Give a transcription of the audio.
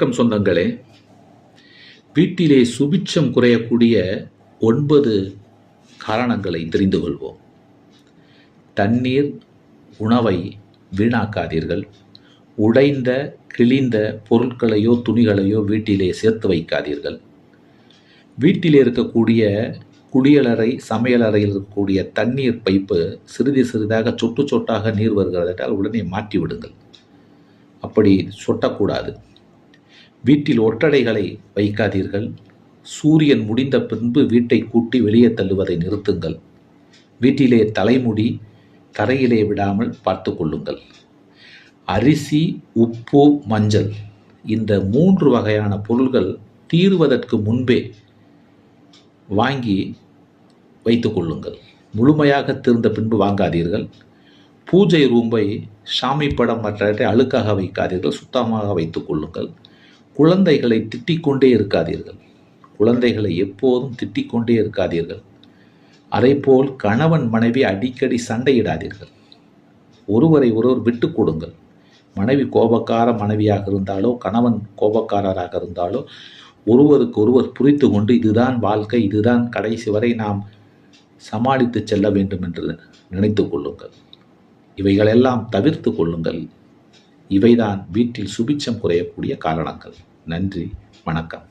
வணக்கம் சொந்தங்களே. வீட்டிலே சுபிட்சம் குறையக்கூடிய ஒன்பது காரணங்களை தெரிந்து கொள்வோம். தண்ணீர் உணவை வீணாக்காதீர்கள். உடைந்த கிழிந்த பொருட்களையோ துணிகளையோ வீட்டிலே சேர்த்து வைக்காதீர்கள். வீட்டிலே இருக்கக்கூடிய குளியலறை சமையலறையில் இருக்கக்கூடிய தண்ணீர் பைப்பு சிறிது சிறிதாக சொட்டு சொட்டாக நீர் வருகிறதால் உடனே மாற்றி விடுங்கள். அப்படி சொட்டக்கூடாது. வீட்டில் ஒட்டடைகளை வைக்காதீர்கள். சூரியன் முடிந்த பின்பு வீட்டை கூட்டி வெளியே தள்ளுவதை நிறுத்துங்கள். வீட்டிலே தலைமுடி தரையிலே விடாமல் பார்த்து கொள்ளுங்கள். அரிசி உப்பு மஞ்சள் இந்த மூன்று வகையான பொருள்கள் தீருவதற்கு முன்பே வாங்கி வைத்து கொள்ளுங்கள். முழுமையாக தீர்ந்த பின்பு வாங்காதீர்கள். பூஜை ரூம்பை சாமி படம் மற்றவற்றை அழுக்காக வைக்காதீர்கள். சுத்தமாக வைத்துக்கொள்ளுங்கள் குழந்தைகளை திட்டிக்கொண்டே இருக்காதீர்கள். குழந்தைகளை எப்போதும் திட்டிக்கொண்டே இருக்காதீர்கள். அதேபோல் கணவன் மனைவி அடிக்கடி சண்டையிடாதீர்கள். ஒருவரை ஒருவர் விட்டு கொடுங்கள். மனைவி கோபக்கார மனைவியாக இருந்தாலோ கணவன் கோபக்காரராக இருந்தாலோ ஒருவருக்கு ஒருவர் புரித்து கொண்டு இதுதான் வாழ்க்கை இதுதான் கடைசி வரை நாம் சமாளித்து செல்ல வேண்டும் என்று நினைத்து கொள்ளுங்கள். இவைகளெல்லாம் தவிர்த்து கொள்ளுங்கள். இவைதான் வீட்டில் சுபிச்சம் குறையக்கூடிய காரணங்கள். நன்றி வணக்கம்.